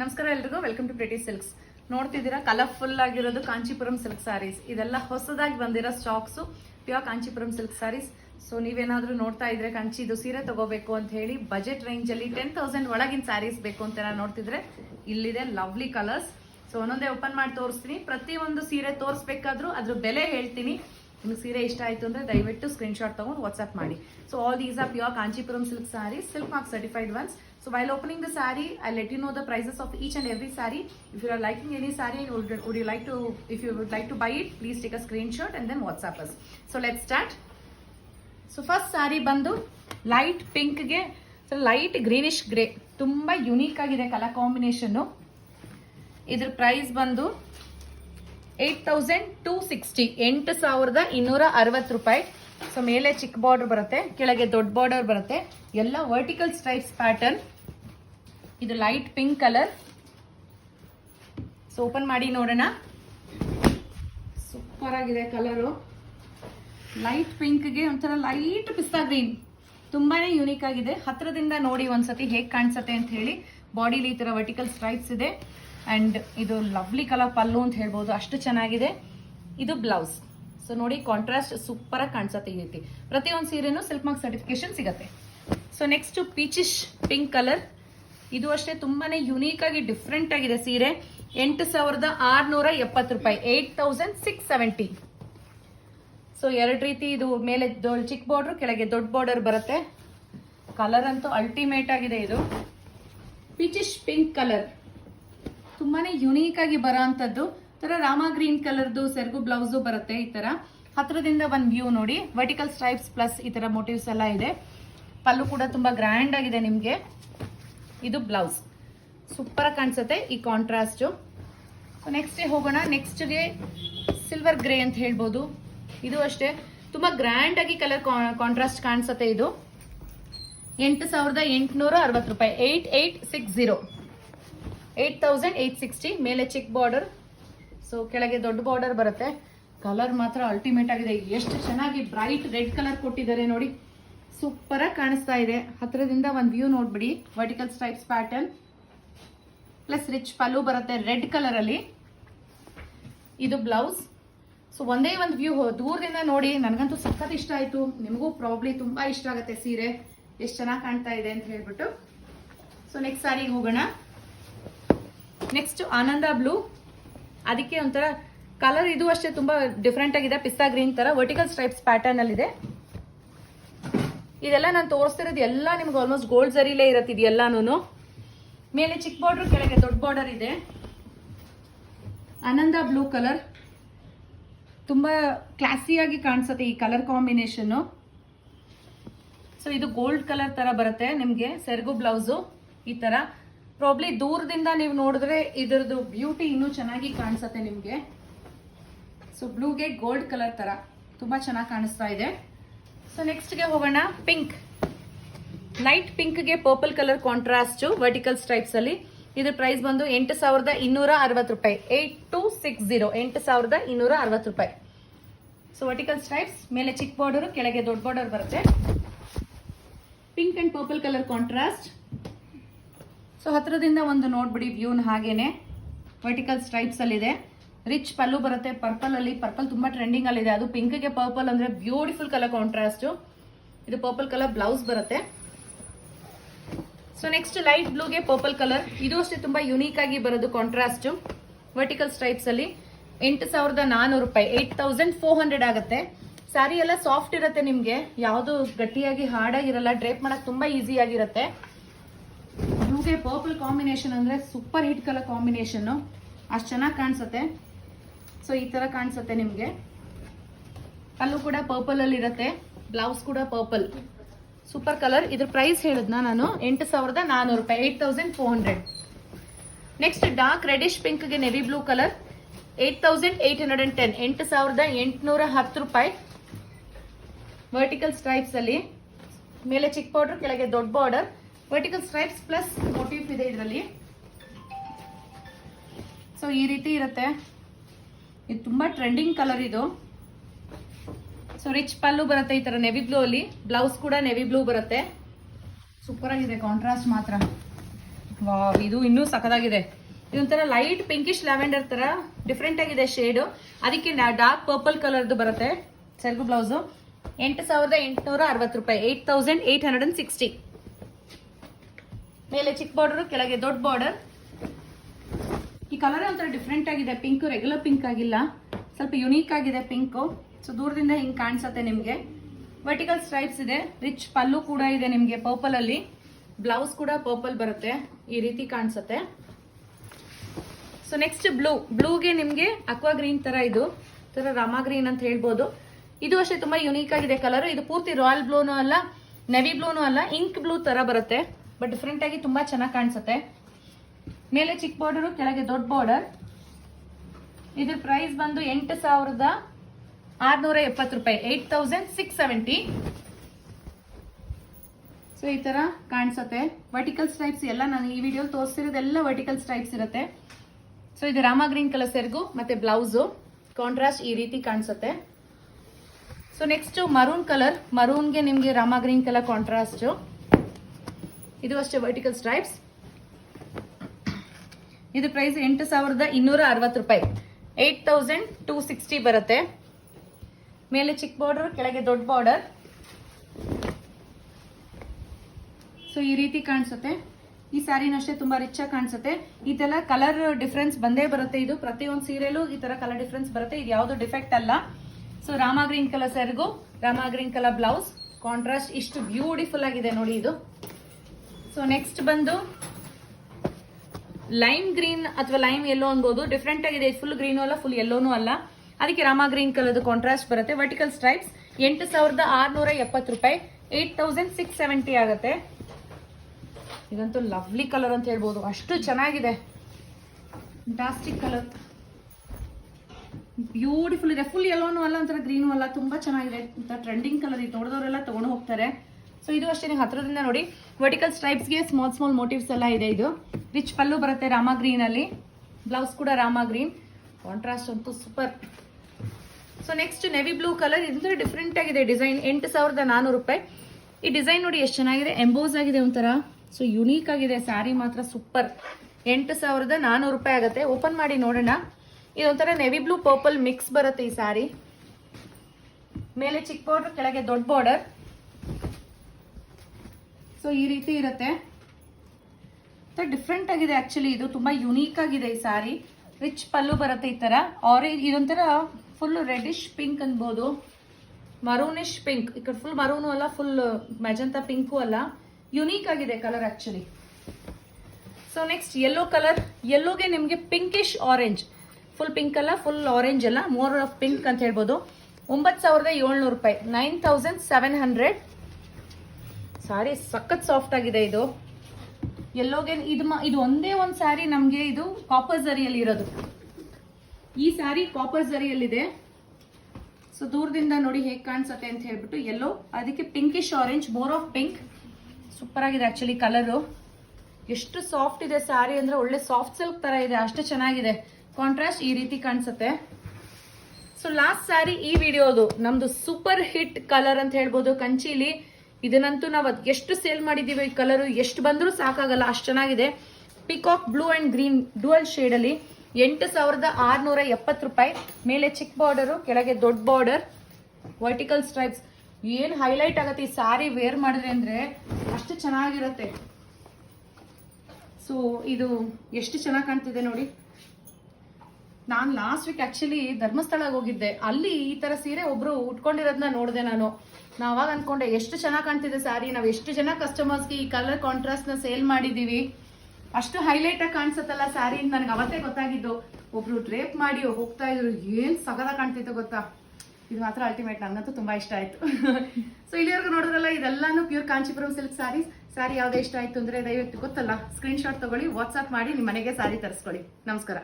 ನಮಸ್ಕಾರ ಎಲ್ರಿಗೂ welcome to pretty silks ನೋಡ್ತಿದ್ದೀರಾ ಕಲರ್ಫುಲ್ ಆಗಿರೋದು ಕಾಂಚೀಪುರಂ ಸಿಲ್ಕ್ ಸಾರೀಸ್ ಇದೆಲ್ಲ ಹೊಸದಾಗಿ ಬಂದಿರೋ stocks pure Kanchipuram silk sarees so ನೀವೇನಾದರೂ ನೋಡ್ತಾ ಇದ್ರೆ ಕಂಚಿದು ಸೀರೆ ತಗೋಬೇಕು ಅಂತ ಹೇಳಿ ಬಜೆಟ್ ರೇಂಜಲ್ಲಿ ಟೆನ್ ತೌಸಂಡ್ ಒಳಗಿನ ಸ್ಯಾರೀಸ್ ಬೇಕು ಅಂತ ನೋಡ್ತಿದ್ರೆ, ಇಲ್ಲಿದೆ ಲವ್ಲಿ ಕಲರ್ಸ್ ಸೊ ಒಂದೊಂದೇ ಓಪನ್ ಮಾಡಿ ತೋರಿಸ್ತೀನಿ. ಪ್ರತಿಯೊಂದು ಸೀರೆ ತೋರಿಸ್ಬೇಕಾದ್ರೂ ಅದ್ರ ಬೆಲೆ ಹೇಳ್ತೀನಿ. ನಿಮ್ಗೆ ಸೀರೆ ಇಷ್ಟ ಆಯ್ತು ಅಂದ್ರೆ ದಯವಿಟ್ಟು ಸ್ಕ್ರೀನ್ಶಾಟ್ ತಗೊಂಡು ವಾಟ್ಸ್ಆಪ್ ಮಾಡಿ. So all these are pure Kanchipuram silk sarees silk mark certified ones so while opening the saree I let know the the prices of each every every saree if you are liking any saree would you like to if you would like to buy it please take a screenshot and then WhatsApp us so let start so first saree ಬಂದು light ಪಿಂಕ್ಗೆ light greenish grey ತುಂಬಾ unique ಆಗಿದೆ colour combination ಇದ್ರ price ಬಂದು eight thousand two sixty ಎಂಟು ಸಾವಿರದ ಇನ್ನೂರ ಅರವತ್ತು ರೂಪಾಯಿ ಸೊ ಮೇಲೆ ಚಿಕ್ಕ ಬಾರ್ಡರ್ ಬರುತ್ತೆ ಕೆಳಗೆ ದೊಡ್ಡ ಬಾರ್ಡರ್ ಬರುತ್ತೆ ಎಲ್ಲ ವರ್ಟಿಕಲ್ ಸ್ಟ್ರೈಪ್ಸ್ ಪ್ಯಾಟರ್ನ್ ಇದು light pink colour so open ಮಾಡಿ ನೋಡೋಣ. ಸೂಪರ್ ಆಗಿದೆ ಕಲರು ಲೈಟ್ ಪಿಂಕ್ಗೆ ಒಂಥರ ಲೈಟ್ ಪಿಸ್ತಾ ಗ್ರೀನ್ ತುಂಬಾನೇ ಯುನೀಕ್ ಆಗಿದೆ. ಹತ್ತಿರದಿಂದ ನೋಡಿ ಒಂದ್ಸತಿ ಹೇಗೆ ಕಾಣಿಸುತ್ತೆ ಅಂತ ಹೇಳಿ. ಬಾಡಿಲಿ ಈ ಥರ ವರ್ಟಿಕಲ್ ಸ್ಟ್ರೈಪ್ಸ್ ಇದೆ. ಅಂಡ್ ಇದು ಲವ್ಲಿ ಕಲರ್ ಪಲ್ಲು ಅಂತ ಹೇಳ್ಬೋದು. ಅಷ್ಟು ಚೆನ್ನಾಗಿದೆ. ಇದು ಬ್ಲೌಸ್ ಸೊ ನೋಡಿ ಕಾಂಟ್ರಾಸ್ಟ್ ಸೂಪರ್ ಆಗಿ ಕಾಣಿಸುತ್ತೆ ಈ ರೀತಿ. ಪ್ರತಿಯೊಂದು ಸೀರೆನೂ ಸಿಲ್ಕ್ ಮಾರ್ಕ್ ಸರ್ಟಿಫಿಕೇಶನ್ ಸಿಗುತ್ತೆ. So next peachish pink colour ಇದು ಅಷ್ಟೇ ತುಂಬಾನೇ ಯುನೀಕ್ ಆಗಿ ಡಿಫ್ರೆಂಟ್ ಆಗಿದೆ ಸೀರೆ. ಎಂಟು ಸಾವಿರದ ಆರ್ನೂರ ಎಪ್ಪತ್ತು ರೂಪಾಯಿ eight thousand six seventy so ಎರಡು ರೀತಿ ಇದು ಮೇಲೆ ಚಿಕ್ಕ ಬಾರ್ಡರ್ ಕೆಳಗೆ ದೊಡ್ಡ ಬಾರ್ಡರ್ ಬರುತ್ತೆ. ಕಲರ್ ಅಂತೂ ಅಲ್ಟಿಮೇಟ್ ಆಗಿದೆ ಇದು. ಪಿಚಿಶ್ ಪಿಂಕ್ ಕಲರ್ ತುಂಬಾನೇ ಯುನೀಕ್ ಆಗಿ ಬರೋ ಅಂಥದ್ದು. ತರ ರಾಮ ಗ್ರೀನ್ ಕಲರ್ದು ಸೆರಗು ಬ್ಲೌಸು ಬರುತ್ತೆ ಈ ತರ ಹತ್ರದಿಂದ ಒಂದು ವ್ಯೂ ನೋಡಿ. ವರ್ಟಿಕಲ್ ಸ್ಟ್ರೈಪ್ಸ್ ಪ್ಲಸ್ ಈ ತರ ಮೋಟಿವ್ಸ್ ಎಲ್ಲ ಇದೆ. ಪಲ್ಲು ಕೂಡ ತುಂಬಾ ಗ್ರ್ಯಾಂಡ್ ಆಗಿದೆ ನಿಮಗೆ. ಇದು ಬ್ಲೌಸ್. ಸೂಪರ್ ಕಾಣಿಸುತ್ತೆ ಈ ಕಾಂಟ್ರಾಸ್ಟು. ಸೊ ನೆಕ್ಸ್ಟ್ ಹೋಗೋಣ. ನೆಕ್ಸ್ಟ್ಗೆ ಸಿಲ್ವರ್ ಗ್ರೇ ಅಂತ ಹೇಳ್ಬೋದು. ಇದು ಅಷ್ಟೇ. ತುಂಬ ಗ್ರ್ಯಾಂಡ್ ಆಗಿ ಕಲರ್ ಕಾಂಟ್ರಾಸ್ಟ್ ಕಾಣಿಸುತ್ತೆ ಇದು. ಎಂಟು ಸಾವಿರದ ಎಂಟುನೂರ ಅರವತ್ತು ರೂಪಾಯಿ. Eight eight six zero eight thousand eight sixty ಮೇಲೆ ಚಿಕ್ಕ ಬಾರ್ಡರ್ ಸೊ ಕೆಳಗೆ ದೊಡ್ಡ ಬಾರ್ಡರ್ ಬರುತ್ತೆ. ಕಲರ್ ಮಾತ್ರ ಅಲ್ಟಿಮೇಟ್ ಆಗಿದೆ. ಎಷ್ಟು ಚೆನ್ನಾಗಿ ಬ್ರೈಟ್ ರೆಡ್ ಕಲರ್ ಕೊಟ್ಟಿದ್ದಾರೆ ನೋಡಿ. ಸೂಪರ್ ಆಗಿ ಕಾಣಿಸ್ತಾ ಇದೆ. ಹತ್ರದಿಂದ ಒಂದು view ನೋಡ್ಬಿಡಿ. Vertical stripes pattern plus rich pallu ಬರುತ್ತೆ ರೆಡ್ ಕಲರ್ ಅಲ್ಲಿ ಇದು ಬ್ಲೌಸ್ ಸೊ ಒಂದೇ ಒಂದು ವ್ಯೂ ದೂರದಿಂದ ನೋಡಿ, ನನಗಂತೂ ಸಖತ್ ಇಷ್ಟ ಆಯ್ತು. ನಿಮಗೂ ಪ್ರಾಬ್ಲಿ ತುಂಬಾ ಇಷ್ಟ ಆಗುತ್ತೆ ಸೀರೆ. ಎಷ್ಟು ಚೆನ್ನಾಗಿ ಕಾಣ್ತಾ ಇದೆ ಅಂತ ಹೇಳ್ಬಿಟ್ಟು. ಸೊ ನೆಕ್ಸ್ಟ್ ಸಾರಿಗೆ ಹೋಗೋಣ. ನೆಕ್ಸ್ಟ್ ಆನಂದ ಬ್ಲೂ ಅದಕ್ಕೆ ಒಂಥರ ಕಲರ್ ಇದು ಅಷ್ಟೇ ತುಂಬಾ ಡಿಫ್ರೆಂಟ್ ಆಗಿದೆ. ಪಿಸ್ತಾ ಗ್ರೀನ್ ತರ ವರ್ಟಿಕಲ್ ಸ್ಟ್ರೈಪ್ಸ್ ಪ್ಯಾಟರ್ನ್ ಅಲ್ಲಿ ಇದೆ ಇದೆಲ್ಲ ನಾನು ತೋರಿಸ್ತಿರೋದು ಎಲ್ಲ ನಿಮ್ಗೆ ಆಲ್ಮೋಸ್ಟ್ ಗೋಲ್ಡ್ ಸರಿಲೇ ಇರುತ್ತೆ ಇದೆಲ್ಲಾನು ಮೇಲೆ ಚಿಕ್ಕ ಬಾರ್ಡರ್ ಕೆಳಗೆ ದೊಡ್ಡ ಬಾರ್ಡರ್ ಇದೆ. ಆನಂದ ಬ್ಲೂ ಕಲರ್ ತುಂಬಾ ಕ್ಲಾಸಿಯಾಗಿ ಕಾಣಿಸುತ್ತೆ ಈ ಕಲರ್ ಕಾಂಬಿನೇಷನ್ ಸೊ ಇದು ಗೋಲ್ಡ್ ಕಲರ್ ತರ ಬರುತ್ತೆ ನಿಮಗೆ, ಸೆರಗು ಬ್ಲೌಸು ಈ ತರ. ಪ್ರಾಬ್ಲಿ ದೂರದಿಂದ ನೀವು ನೋಡಿದ್ರೆ ಇದರದ್ದು ಬ್ಯೂಟಿ ಇನ್ನೂ ಚೆನ್ನಾಗಿ ಕಾಣಿಸುತ್ತೆ ನಿಮಗೆ. ಸೊ ಬ್ಲೂಗೆ ಗೋಲ್ಡ್ ಕಲರ್ ತರ. ತುಂಬಾ ಚೆನ್ನಾಗಿ ಕಾಣಿಸ್ತಾ ಇದೆ. ಸೊ ನೆಕ್ಸ್ಟ್ಗೆ ಹೋಗೋಣ. Pink light ಪಿಂಕ್ಗೆ purple colour contrast vertical stripes ಅಲ್ಲಿ. ಇದ್ರ ಪ್ರೈಸ್ ಬಂದು ಎಂಟು ಸಾವಿರದ ಇನ್ನೂರ ಅರವತ್ತು ರೂಪಾಯಿ. Eight two six zero. ಎಂಟು ಸಾವಿರದ ಇನ್ನೂರ ಅರವತ್ತು ರೂಪಾಯಿ. ಸೊ ವರ್ಟಿಕಲ್ ಸ್ಟ್ರೈಪ್ಸ್ ಮೇಲೆ ಚಿಕ್ಕ ಬಾರ್ಡರ್ ಕೆಳಗೆ ದೊಡ್ಡ ಬಾರ್ಡರ್ ಬರುತ್ತೆ. Pink and purple colour contrast so ಹತ್ರದಿಂದ ಒಂದು ನೋಡ್ಬಿಡಿ ವ್ಯೂನ್ ಹಾಗೇನೆ. ವರ್ಟಿಕಲ್ ಸ್ಟ್ರೈಪ್ಸ್ ಅಲ್ಲಿ ಇದೆ ರಿಚ್ ಪಲ್ಲು ಬರುತ್ತೆ ಪರ್ಪಲ್ ಅಲ್ಲಿ ಪರ್ಪಲ್ ತುಂಬಾ ಟ್ರೆಂಡಿಂಗ್ ಅಲ್ಲಿ ಇದೆ. ಅದು ಪಿಂಕ್ಗೆ ಪರ್ಪಲ್ ಅಂದ್ರೆ ಬ್ಯೂಟಿಫುಲ್ ಕಲರ್ ಕಾಂಟ್ರಾಸ್ಟ್ ಇದು ಪರ್ಪಲ್ ಕಲರ್ ಬ್ಲೌಸ್ ಬರುತ್ತೆ. ಸೊ ನೆಕ್ಸ್ಟ್ ಲೈಟ್ ಬ್ಲೂಗೆ ಪರ್ಪಲ್ ಕಲರ್ ಇದು ಅಷ್ಟೇ ತುಂಬಾ ಯುನೀಕ್ ಆಗಿ ಬರೋದು ಕಾಂಟ್ರಾಸ್ಟ್ ವರ್ಟಿಕಲ್ ಸ್ಟ್ರೈಪ್ಸ್ ಅಲ್ಲಿ ಎಂಟು ಸಾವಿರದ ನಾನೂರು ರೂಪಾಯಿ ಏಟ್ ತೌಸಂಡ್ ಫೋರ್ ಹಂಡ್ರೆಡ್ ಆಗುತ್ತೆ. ಸ್ಯಾರಿ ಎಲ್ಲ ಸಾಫ್ಟ್ ಇರುತ್ತೆ ನಿಮ್ಗೆ. ಯಾವುದು ಗಟ್ಟಿಯಾಗಿ ಹಾರ್ಡ್ ಆಗಿರಲ್ಲ ಡ್ರೇಪ್ ಮಾಡಕ್ ತುಂಬಾ ಈಸಿ ಆಗಿರುತ್ತೆ. ಪರ್ಪಲ್ ಕಾಂಬಿನೇಷನ್ ಅಂದ್ರೆ ಸೂಪರ್ ಹಿಟ್ ಕಲರ್ ಕಾಂಬಿನೇಷನ್ ಅಷ್ಟು ಚೆನ್ನಾಗಿ ಕಾಣಿಸುತ್ತೆ. ಸೊ ಈ ತರ ಕಾಣಿಸುತ್ತೆ ನಿಮ್ಗೆ. ಕಲ್ಲು ಕೂಡ ಪರ್ಪಲ್ ಅಲ್ಲಿ ಇರುತ್ತೆ. ಬ್ಲೌಸ್ ಕೂಡ ಪರ್ಪಲ್ ಸೂಪರ್ ಕಲರ್ ಇದ್ರ ಪ್ರೈಸ್ ಹೇಳಿದ್ನ ನಾನು? ಎಂಟು ಸಾವಿರದ ನಾನೂರು ರೂಪಾಯಿ. Eight thousand four hundred next dark reddish ಪಿಂಕ್ಗೆ navy blue colour eight thousand eight hundred and ten ಎಂಟು ಸಾವಿರದ ಎಂಟುನೂರ ಹತ್ತು ರೂಪಾಯಿ. ವರ್ಟಿಕಲ್ ಸ್ಟ್ರೈಪ್ಸ್ ಅಲ್ಲಿ. ಮೇಲೆ ಚಿಕ್ಕ ಬಾರ್ಡರ್ ಕೆಳಗೆ ದೊಡ್ಡ border vertical stripes plus motif ಇದೆ ಇದರಲ್ಲಿ. ಸೊ ಈ ರೀತಿ ಇರುತ್ತೆ. ಇದು ತುಂಬಾ ಟ್ರೆಂಡಿಂಗ್ ಕಲರ್ ಇದು. ಸೊ ರಿಚ್ ಪಲ್ಲು ಬರುತ್ತೆ ಈ ತರ ನೆವಿ ಬ್ಲೂ ಅಲ್ಲಿ. ಬ್ಲೌಸ್ ಕೂಡ ನೆವಿ ಬ್ಲೂ ಬರುತ್ತೆ. ಸೂಪರ್ ಆಗಿದೆ ಕಾಂಟ್ರಾಸ್ಟ್ ಮಾತ್ರ. ವಾವ್ ಇದು ಇನ್ನೂ ಸಖದಾಗಿದೆ ಇದೊಂಥರ ಲೈಟ್ ಪಿಂಕಿಶ್ ಲ್ಯಾವೆಂಡರ್ ಥರ ಡಿಫ್ರೆಂಟ್ ಆಗಿದೆ ಶೇಡ್ ಅದಕ್ಕೆ ಡಾರ್ಕ್ ಪರ್ಪಲ್ ಕಲರ್ದು ಬರುತ್ತೆ. ಸೆಲ್ಗು ಬ್ಲೌಸು ಎಂಟು ಸಾವಿರದ ಎಂಟುನೂರ ಅರವತ್ತು ರೂಪಾಯಿ eight thousand eight hundred and sixty ಮೇಲೆ ಚಿಕ್ಕ ಬಾರ್ಡರ್ ಕೆಳಗೆ ದೊಡ್ಡ ಬಾರ್ಡರ್ ಈ ಕಲರ್ ಒಂಥರ ಡಿಫ್ರೆಂಟ್ ಆಗಿದೆ. ಪಿಂಕ್ ರೆಗ್ಯುಲರ್ ಪಿಂಕ್ ಆಗಿಲ್ಲ. ಸ್ವಲ್ಪ ಯುನೀಕ್ ಆಗಿದೆ ಪಿಂಕು ಸೊ ದೂರದಿಂದ ಹಿಂಗೆ ಕಾಣಿಸುತ್ತೆ ನಿಮಗೆ. ವರ್ಟಿಕಲ್ ಸ್ಟ್ರೈಪ್ಸ್ ಇದೆ. ರಿಚ್ ಪಲ್ಲು ಕೂಡ ಇದೆ ನಿಮಗೆ ಪರ್ಪಲ್ ಅಲ್ಲಿ. ಬ್ಲೌಸ್ ಕೂಡ ಪರ್ಪಲ್ ಬರುತ್ತೆ. ಈ ರೀತಿ ಕಾಣಿಸುತ್ತೆ. ಸೊ ನೆಕ್ಸ್ಟ್ ಬ್ಲೂ ಬ್ಲೂಗೆ ನಿಮಗೆ ಅಕ್ವಾ ಗ್ರೀನ್ ತರ ಇದು. ತರ ರಾಮ ಗ್ರೀನ್ ಅಂತ ಹೇಳ್ಬೋದು. ಇದು ಅಷ್ಟೇ ತುಂಬಾ ಯುನೀಕ್ ಆಗಿದೆ ಕಲರ್ ಇದು ಪೂರ್ತಿ ರಾಯಲ್ ಬ್ಲೂನು ಅಲ್ಲ ನೆವಿ ಬ್ಲೂನು ಅಲ್ಲ ಇಂಕ್ ಬ್ಲೂ ತರ ಬರುತ್ತೆ. ಬಟ್ ಡಿಫ್ರೆಂಟ್ ಆಗಿ ತುಂಬಾ ಚೆನ್ನಾಗಿ ಕಾಣಿಸುತ್ತೆ. ಮೇಲೆ ಚಿಕ್ಕ ಬಾರ್ಡರ್ ಕೆಳಗೆ ದೊಡ್ಡ ಬಾರ್ಡರ್ ಇದ್ರ ಪ್ರೈಸ್ ಬಂದು ಎಂಟು ಸಾವಿರದ ಆರ್ನೂರ ಎಪ್ಪತ್ತು ರೂಪಾಯಿ eight thousand six seventy so ಈ ತರ ಕಾಣಿಸುತ್ತೆ. ವರ್ಟಿಕಲ್ ಸ್ಟ್ರೈಪ್ಸ್ ಎಲ್ಲ ನಾನು ಈ ವಿಡಿಯೋ ತೋರಿಸಿರೋದೆಲ್ಲ ವರ್ಟಿಕಲ್ ಸ್ಟ್ರೈಪ್ಸ್ ಇರುತ್ತೆ. ಸೊ ಇದು ರಾಮ ಗ್ರೀನ್ ಕಲರ್ ಸೆರ್ಗು ಮತ್ತೆ ಬ್ಲೌಸು ಕಾಂಟ್ರಾಸ್ಟ್ ಈ ರೀತಿ ಕಾಣಿಸುತ್ತೆ. ಸೊ ನೆಕ್ಸ್ಟ್ ಮರೂನ್ ಕಲರ್ ಮರೂನ್ಗೆ ನಿಮಗೆ ರಾಮ ಗ್ರೀನ್ ಕಲರ್ ಕಾಂಟ್ರಾಸ್ಟ್ ಇದು ಅಷ್ಟೇ ವರ್ಟಿಕಲ್ ಸ್ಟ್ರೈಪ್ಸ್ ಇದು ಪ್ರೈಸ್ ಎಂಟು ಸಾವಿರದ ಇನ್ನೂರ ಅರವತ್ತು ರೂಪಾಯಿ. ಏಟ್ ತೌಸಂಡ್ ಟೂ ಸಿಕ್ಸ್ಟಿ ಬರುತ್ತೆ. ಮೇಲೆ ಚಿಕ್ಕ ಬಾರ್ಡರ್ ಕೆಳಗೆ ದೊಡ್ಡ ಬಾರ್ಡರ್ ಸೊ ಈ ರೀತಿ ಕಾಣಿಸುತ್ತೆ. ಈ ಸ್ಯಾರಿನ ಅಷ್ಟೇ ತುಂಬಾ ರಿಚ್ ಆಗಿ ಕಾಣಿಸುತ್ತೆ. ಈ ತರ ಕಲರ್ ಡಿಫ್ರೆನ್ಸ್ ಬಂದೇ ಬರುತ್ತೆ ಇದು. ಪ್ರತಿಯೊಂದು ಸೀರೆಲೂ ಈ ತರ ಕಲರ್ ಡಿಫ್ರೆನ್ಸ್ ಬರುತ್ತೆ. ಇದು ಯಾವುದು ಡಿಫೆಕ್ಟ್ ಅಲ್ಲ. So Rama green colour ಸೆರ್ಗು Rama green colour blouse contrast ಇಷ್ಟು ಬ್ಯೂಟಿಫುಲ್ ಆಗಿದೆ ನೋಡಿ ಇದು. ಸೊ ನೆಕ್ಸ್ಟ್ ಬಂದು ಲೈಮ್ ಗ್ರೀನ್ ಅಥವಾ ಲೈಮ್ ಎಲ್ಲೋ ಅನ್ಬೋದು ಡಿಫ್ರೆಂಟ್ ಆಗಿದೆ. ಫುಲ್ ಗ್ರೀನು ಅಲ್ಲ ಫುಲ್ ಎಲ್ಲೋನು ಅಲ್ಲ. ಅದಕ್ಕೆ ರಾಮ ಗ್ರೀನ್ ಕಲರ್ ಕಾಂಟ್ರಾಸ್ಟ್ ಬರುತ್ತೆ. ವರ್ಟಿಕಲ್ ಸ್ಟ್ರೈಪ್ಸ್ ಎಂಟು ಸಾವಿರದ ಆರ್ನೂರ ಎಪ್ಪತ್ತು ರೂಪಾಯಿ. ಏಟ್ ತೌಸಂಡ್ ಸಿಕ್ಸ್ ಸೆವೆಂಟಿ ಆಗುತ್ತೆ. ಇದಂತೂ ಲವ್ಲಿ ಕಲರ್ ಅಂತ ಹೇಳ್ಬೋದು. ಅಷ್ಟು ಚೆನ್ನಾಗಿದೆ. ಡಾಸ್ಟಿಕ್ ಕಲರ್ ಬ್ಯೂಟಿಫುಲ್ ಇದೆ. ಫುಲ್ ಎಲ್ಲೋನು ಅಲ್ಲ, ಒಂಥರ ಗ್ರೀನು ಅಲ್ಲ. ತುಂಬಾ ಚೆನ್ನಾಗಿದೆ. ಅಂತ ಟ್ರೆಂಡಿಂಗ್ ಕಲರ್ ಇದು. ನೋಡಿದವರೆಲ್ಲ ತಗೊಂಡು ಹೋಗ್ತಾರೆ. ಸೊ ಇದು ಅಷ್ಟೇ ಹತ್ರದಿಂದ ನೋಡಿ. ವರ್ಟಿಕಲ್ ಸ್ಟ್ರೈಪ್ಸ್ಗೆ ಸ್ಮಾಲ್ ಸ್ಮಾಲ್ ಮೋಟಿವ್ಸ್ ಎಲ್ಲ ಇದೆ ಇದು. ರಿಚ್ ಪಲ್ಲು ಬರುತ್ತೆ ರಾಮ ಗ್ರೀನ್ ಅಲ್ಲಿ ಬ್ಲೌಸ್ ಕೂಡ ರಾಮ ಗ್ರೀನ್. ಕಾಂಟ್ರಾಸ್ಟ್ ಅಂತೂ super so next navy blue colour ಇದು ಡಿಫ್ರೆಂಟ್ ಆಗಿದೆ ಡಿಸೈನ್ ಎಂಟು ಸಾವಿರದ ನಾನೂರು ರೂಪಾಯಿ. ಈ ಡಿಸೈನ್ ನೋಡಿ ಎಷ್ಟು ಚೆನ್ನಾಗಿದೆ. ಎಂಬೋಸ್ ಆಗಿದೆ ಒಂಥರ. ಸೊ ಯುನೀಕ್ ಆಗಿದೆ. ಸ್ಯಾರಿ ಮಾತ್ರ ಸೂಪರ್ ಎಂಟು ಸಾವಿರದ ನಾನೂರು ರೂಪಾಯಿ ಆಗುತ್ತೆ. ಓಪನ್ ಮಾಡಿ ನೋಡೋಣ. ಇದೊಂಥರ ನೆವಿ ಬ್ಲೂ ಪರ್ಪಲ್ ಮಿಕ್ಸ್ ಬರುತ್ತೆ ಈ ಸ್ಯಾರಿ ಮೇಲೆ ಚಿಕ್ಕ ಬಾರ್ಡರ್ ಕೆಳಗೆ ದೊಡ್ಡ ಬಾರ್ಡರ್ ಸೊ ಈ ರೀತಿ ಇರುತ್ತೆ. ಡಿಫ್ರೆಂಟ್ ಆಗಿದೆ ಆಕ್ಚುಲಿ ಇದು. ತುಂಬಾ ಯುನೀಕ್ ಆಗಿದೆ ಈ ಸಾರಿ ರಿಚ್ ಪಲ್ಲು ಬರುತ್ತೆ ಈ ತರ. ಆರೆಂಜ್ ಇದೊಂಥರ ಫುಲ್ ರೆಡಿಶ್ ಪಿಂಕ್ ಅನ್ಬೋದು. ಮರೂನಿಶ್ ಪಿಂಕ್ ಈ ಕಡೆ ಫುಲ್ ಮರೂನು ಅಲ್ಲ ಫುಲ್ ಮೆಜಂತ ಪಿಂಕು ಅಲ್ಲ. ಯುನೀಕ್ ಆಗಿದೆ colour actually so next yellow colour ಯೆಲ್ಲೋಗೆ ನಿಮಗೆ ಪಿಂಕಿಶ್ ಆರೆಂಜ್ ಫುಲ್ ಪಿಂಕ್ ಅಲ್ಲ ಫುಲ್ ಆರೆಂಜ್ ಅಲ್ಲ. ಮೋರ್ ಆಫ್ ಪಿಂಕ್ ಅಂತ ಹೇಳ್ಬೋದು. ಒಂಬತ್ತು ಸಾವಿರದ ಏಳ್ನೂರು ರೂಪಾಯಿ. Nine thousand seven hundred sari ಸಖತ್ ಸಾಫ್ಟ್ ಆಗಿದೆ ಇದು. ಎಲ್ಲೋಗೆ ಇದು ಇದು ಒಂದೇ ಒಂದು ಸ್ಯಾರಿ ನಮಗೆ ಇದು ಕಾಪರ್ ಜರಿಯಲ್ಲಿ ಇರೋದು. ಈ ಸ್ಯಾರಿ ಕಾಪರ್ ಜರಿಯಲ್ಲಿದೆ ಸೊ ದೂರದಿಂದ ನೋಡಿ ಹೇಗೆ ಕಾಣಿಸುತ್ತೆ ಅಂತ ಹೇಳ್ಬಿಟ್ಟು ಎಲ್ಲೋ, ಅದಕ್ಕೆ pinkish orange more of pink super ಆಗಿದೆ ಆಕ್ಚುಲಿ ಕಲರು ಎಷ್ಟು ಸಾಫ್ಟ್ ಇದೆ ಸ್ಯಾರಿ ಅಂದ್ರೆ ಒಳ್ಳೆ ಸಾಫ್ಟ್ ಸಿಲ್ಕ್ ತರ ಇದೆ, ಅಷ್ಟು ಚೆನ್ನಾಗಿದೆ. ಕಾಂಟ್ರಾಸ್ಟ್ ಈ ರೀತಿ ಕಾಣಿಸುತ್ತೆ. ಸೊ ಲಾಸ್ಟ್ ಸ್ಯಾರಿ ಈ ವಿಡಿಯೋದು ನಮ್ದು ಸೂಪರ್ ಹಿಟ್ ಕಲರ್ ಅಂತ ಹೇಳ್ಬೋದು, ಕಂಚಿಲಿ. ಇದನ್ನಂತೂ ನಾವು ಅದು ಎಷ್ಟು ಸೇಲ್ ಮಾಡಿದ್ದೀವಿ ಈ ಕಲರು, ಎಷ್ಟು ಬಂದರೂ ಸಾಕಾಗಲ್ಲ, ಅಷ್ಟು ಚೆನ್ನಾಗಿದೆ. Peacock blue and green dual ಶೇಡಲ್ಲಿ ಎಂಟು ಸಾವಿರದ ಆರುನೂರ ಎಪ್ಪತ್ತು ರೂಪಾಯಿ. ಮೇಲೆ ಚಿಕ್ಕ ಬಾರ್ಡರು ಕೆಳಗೆ ದೊಡ್ಡ ಬಾರ್ಡರ್ ವರ್ಟಿಕಲ್ ಸ್ಟ್ರೈಪ್ಸ್ ಏನು ಹೈಲೈಟ್ ಆಗುತ್ತೆ ಈ ಸಾರಿ ವೇರ್ ಮಾಡಿದ್ರೆ ಅಂದರೆ ಅಷ್ಟು ಚೆನ್ನಾಗಿರುತ್ತೆ. ಸೊ ಇದು ಎಷ್ಟು ಚೆನ್ನಾಗಿ ಕಾಣ್ತಿದೆ ನೋಡಿ. ನಾನು ಲಾಸ್ಟ್ ವೀಕ್ ಆ್ಯಕ್ಚುಲಿ ಧರ್ಮಸ್ಥಳಕ್ಕೆ ಹೋಗಿದ್ದೆ. ಅಲ್ಲಿ ಈ ತರ ಸೀರೆ ಒಬ್ರು ಉಟ್ಕೊಂಡಿರೋದನ್ನ ನೋಡಿದೆ ನಾನು. ನಾನು ಅವಾಗ ಅನ್ಕೊಂಡೆ, ಎಷ್ಟು ಚೆನ್ನಾಗಿ ಕಾಣ್ತಿದೆ ಸ್ಯಾರಿ ನಾವು ಎಷ್ಟು ಜನ ಕಸ್ಟಮರ್ಸ್ಗೆ ಈ ಕಲರ್ ಕಾಂಟ್ರಾಸ್ಟ್ನ ಸೇಲ್ ಮಾಡಿದೀವಿ. ಅಷ್ಟು ಹೈಲೈಟ್ ಆಗಿ ಕಾಣಿಸುತ್ತಲ್ಲ ಸ್ಯಾರಿ ನನಗೆ ಅವತ್ತೇ ಗೊತ್ತಾಗಿದ್ದು. ಒಬ್ರು ಡ್ರೇಪ್ ಮಾಡಿ ಹೋಗ್ತಾ ಇದ್ರು. ಏನು ಸಗದ ಕಾಣ್ತಿತ್ತು ಗೊತ್ತಾ? ಇದು ಮಾತ್ರ ಅಲ್ಟಿಮೇಟ್ ನನಗಂತೂ ತುಂಬಾ ಇಷ್ಟ ಆಯ್ತು. ಸೊ ಇಲ್ಲಿವರೆಗೂ ನೋಡಿದ್ರಲ್ಲ, ಇದೆಲ್ಲಾನು ಪ್ಯೂರ್ ಕಾಂಚಿಪುರಂ ಸಿಲ್ಕ್ ಸ್ಯಾರೀಸ್ ಸ್ಯಾರಿ ಯಾವುದೇ ಇಷ್ಟ ಆಯ್ತು ಅಂದ್ರೆ ದಯವಿಟ್ಟು ಗೊತ್ತಲ್ಲ ಸ್ಕ್ರೀನ್ಶಾಟ್ ತಗೊಳ್ಳಿ ವಾಟ್ಸ್ಆಪ್ ಮಾಡಿ ನಿಮ್ಮ ಮನೆಗೆ ಸ್ಯಾರಿ ತರಿಸ್ಕೊಳ್ಳಿ. ನಮಸ್ಕಾರ.